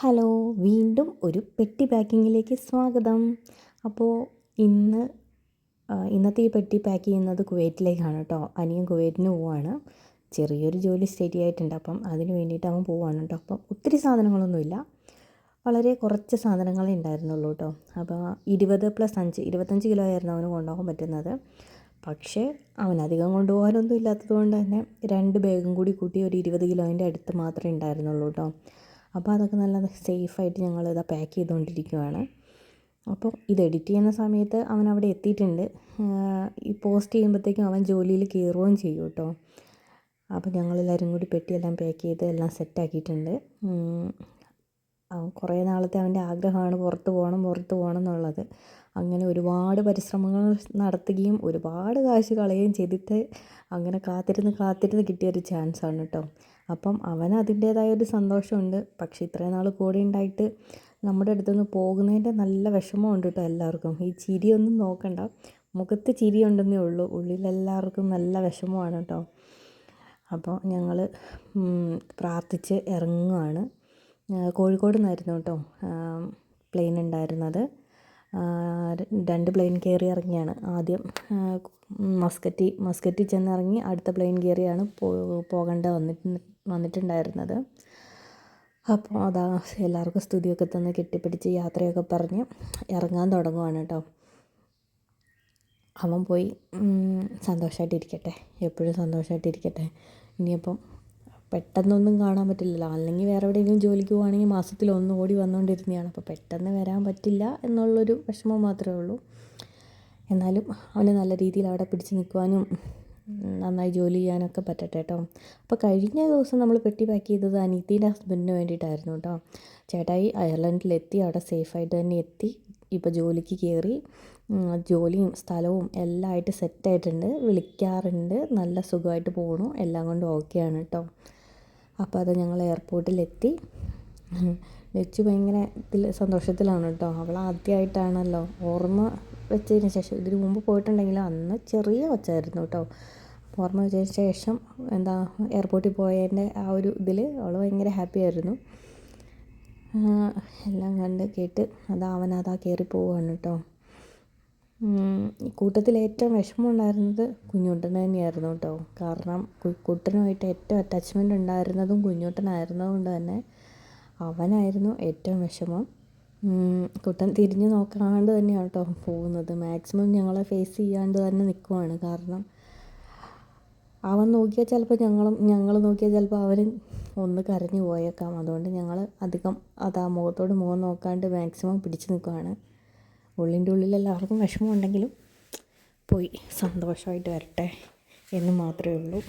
Hello വീണ്ടും ഒരു പെട്ടി പാക്കിങ്ങിലേക്ക് സ്വാഗതം. അപ്പോൾ ഇന്ന് ഇന്നത്തെ ഈ പെട്ടി പാക്ക് ചെയ്യുന്നത് കുവൈറ്റിലേക്കാണ് കേട്ടോ അനിയൻ കുവൈറ്റിന് പോവാണ്. ചെറിയൊരു ജോലി സ്റ്റഡി ആയിട്ടുണ്ട് അപ്പം അതിന് വേണ്ടിയിട്ട് അവൻ പോവാണ് കേട്ടോ അപ്പം ഒത്തിരി സാധനങ്ങളൊന്നുമില്ല. വളരെ കുറച്ച് സാധനങ്ങളേ ഉണ്ടായിരുന്നുള്ളൂ കേട്ടോ അപ്പോൾ ഇരുപത് പ്ലസ് അഞ്ച് ഇരുപത്തഞ്ച് കിലോ ആയിരുന്നു അവന് കൊണ്ടുപോകാൻ പറ്റുന്നത്. പക്ഷേ അവൻ അധികം കൊണ്ടുപോകാനൊന്നും ഇല്ലാത്തത് കൊണ്ട് തന്നെ രണ്ട് ബാഗും കൂടി കൂട്ടി ഒരു ഇരുപത് കിലോന്റെ അടുത്ത് മാത്രമേ ഉണ്ടായിരുന്നുള്ളൂ കേട്ടോ അപ്പോൾ അതൊക്കെ നല്ല സേഫായിട്ട് ഞങ്ങൾ ഇതാ പാക്ക് ചെയ്തുകൊണ്ടിരിക്കുകയാണ് അപ്പോൾ ഇത് എഡിറ്റ് ചെയ്യുന്ന സമയത്ത് അവൻ അവിടെ എത്തിയിട്ടുണ്ട് ഈ പോസ്റ്റ് ചെയ്യുമ്പോഴത്തേക്കും അവൻ ജോലിയിൽ കയറുകയും ചെയ്യും കേട്ടോ. അപ്പോൾ ഞങ്ങളെല്ലാവരും കൂടി പെട്ടിയെല്ലാം പാക്ക് ചെയ്ത് എല്ലാം സെറ്റാക്കിയിട്ടുണ്ട്. കുറേ നാളത്തെ അവന്റെ ആഗ്രഹമാണ് പുറത്ത് പോകണം പുറത്ത് പോകണം എന്നുള്ളത്. അങ്ങനെ ഒരുപാട് പരിശ്രമങ്ങൾ നടത്തുകയും ഒരുപാട് കാശ് കളയുകയും ചെയ്തിട്ട് അങ്ങനെ കാത്തിരുന്ന് കാത്തിരുന്ന് കിട്ടിയൊരു ചാൻസാണ് കേട്ടോ. അപ്പം അവന് അതിന്റേതായ ഒരു സന്തോഷമുണ്ട്. പക്ഷേ ഇത്രയും നാൾ കൂടെ ഉണ്ടായിട്ട് നമ്മുടെ അടുത്തുനിന്ന് പോകുന്നതിന്റെ നല്ല വിഷമമുണ്ട് കേട്ടോ എല്ലാവർക്കും. ഈ ചിരിയൊന്നും നോക്കണ്ട. മുഖത്ത് ചിരിയുണ്ടെന്നേ ഉള്ളൂ. ഉള്ളിലെല്ലാവർക്കും നല്ല വിഷമമാണ് കേട്ടോ. അപ്പോൾ ഞങ്ങൾ പ്രാർത്ഥിച്ച് ഇറങ്ങുകയാണ് കോഴിക്കോട് നിന്നായിരുന്നു കേട്ടോ പ്ലെയിൻ ഉണ്ടായിരുന്നത്. രണ്ട് പ്ലെയിൻ കയറി ഇറങ്ങിയാണ്. ആദ്യം മസ്കറ്റി മസ്കറ്റി ചെന്നിറങ്ങി അടുത്ത പ്ലെയിൻ കയറിയാണ് പോകേണ്ട വന്നിട്ട് വന്നിട്ടുണ്ടായിരുന്നത്. അപ്പോൾ അതാ എല്ലാവർക്കും സ്തുതിയൊക്കെ തന്ന് കെട്ടിപ്പിടിച്ച് യാത്രയൊക്കെ പറഞ്ഞ് ഇറങ്ങാൻ തുടങ്ങുവാണ് കേട്ടോ അവൻ പോയി സന്തോഷമായിട്ടിരിക്കട്ടെ എപ്പോഴും സന്തോഷമായിട്ടിരിക്കട്ടെ ഇനിയപ്പം പെട്ടെന്നൊന്നും കാണാൻ പറ്റില്ലല്ലോ. അല്ലെങ്കിൽ വേറെ എവിടെയെങ്കിലും ജോലിക്ക് പോവുകയാണെങ്കിൽ മാസത്തിൽ ഒന്ന് ഓടി വന്നുകൊണ്ടിരുന്നതാണ്. അപ്പോൾ പെട്ടെന്ന് വരാൻ പറ്റില്ല എന്നുള്ളൊരു വിഷമം മാത്രമേ ഉള്ളൂ. എന്നാലും അവന് നല്ല രീതിയിൽ അവിടെ പിടിച്ച് നിൽക്കുവാനും നന്നായി ജോലി ചെയ്യാനൊക്കെ പറ്റട്ടെ കേട്ടോ. അപ്പോൾ കഴിഞ്ഞ ദിവസം നമ്മൾ പെട്ടി പാക്ക് ചെയ്തത് അനീത്തിന്റെ ഹസ്ബൻഡിന് വേണ്ടിയിട്ടായിരുന്നു കേട്ടോ. ചേട്ടായി അയർലൻഡിലെത്തി അവിടെ സേഫായിട്ട് തന്നെ എത്തി. ഇപ്പോൾ ജോലിക്ക് കയറി ജോലിയും സ്ഥലവും എല്ലാം ആയിട്ട് സെറ്റായിട്ടുണ്ട്. വിളിക്കാറുണ്ട്. നല്ല സുഖമായിട്ട് പോകണു എല്ലാം കൊണ്ടും ഓക്കെയാണ് കേട്ടോ. അപ്പോൾ അത് ഞങ്ങൾ എയർപോർട്ടിലെത്തി. വെച്ച് ഭയങ്കര ഇതിൽ സന്തോഷത്തിലാണ് കേട്ടോ. അവൾ ആദ്യമായിട്ടാണല്ലോ ഓർമ്മ വെച്ചതിന് ശേഷം. ഇതിന് മുമ്പ് പോയിട്ടുണ്ടെങ്കിലും അന്ന് ചെറിയ കൊച്ചായിരുന്നു കേട്ടോ. ഓർമ്മ വെച്ചതിന് ശേഷം എന്താ എയർപോർട്ടിൽ പോയതിന്റെ ആ ഒരു ഇതിൽ അവൾ ഭയങ്കര ഹാപ്പി ആയിരുന്നു. എല്ലാം കണ്ട് കേട്ട് അതാ അവനതാ കയറി പോവുകയാണ് കേട്ടോ. കൂട്ടത്തിൽ ഏറ്റവും വിഷമം ഉണ്ടായിരുന്നത് കുഞ്ഞുട്ടന് തന്നെയായിരുന്നു കേട്ടോ. കാരണം കുട്ടനുമായിട്ട് ഏറ്റവും അറ്റാച്ച്മെന്റ് ഉണ്ടായിരുന്നതും കുഞ്ഞുട്ടനായിരുന്നത് കൊണ്ട് തന്നെ അവനായിരുന്നു ഏറ്റവും വിഷമം. കുട്ടൻ തിരിഞ്ഞു നോക്കാണ്ട് തന്നെയാണ് കേട്ടോ പോകുന്നത്. മാക്സിമം ഞങ്ങളെ ഫേസ് ചെയ്യാണ്ട് തന്നെ നിൽക്കുവാണ് കാരണം അവൻ നോക്കിയാൽ ചിലപ്പോൾ ഞങ്ങളും ഞങ്ങൾ നോക്കിയാൽ ചിലപ്പോൾ അവൻ ഒന്ന് കരഞ്ഞു പോയേക്കാം. അതുകൊണ്ട് ഞങ്ങൾ അധികം അതാ മുഖത്തോട് മുഖം നോക്കാണ്ട് മാക്സിമം പിടിച്ചു നിൽക്കുവാണ് ഉള്ളിന്റെ ഉള്ളിൽ എല്ലാവർക്കും വിഷമമുണ്ടെങ്കിലും പോയി സന്തോഷമായിട്ട് വരട്ടെ എന്ന് മാത്രമേ ഉള്ളൂ.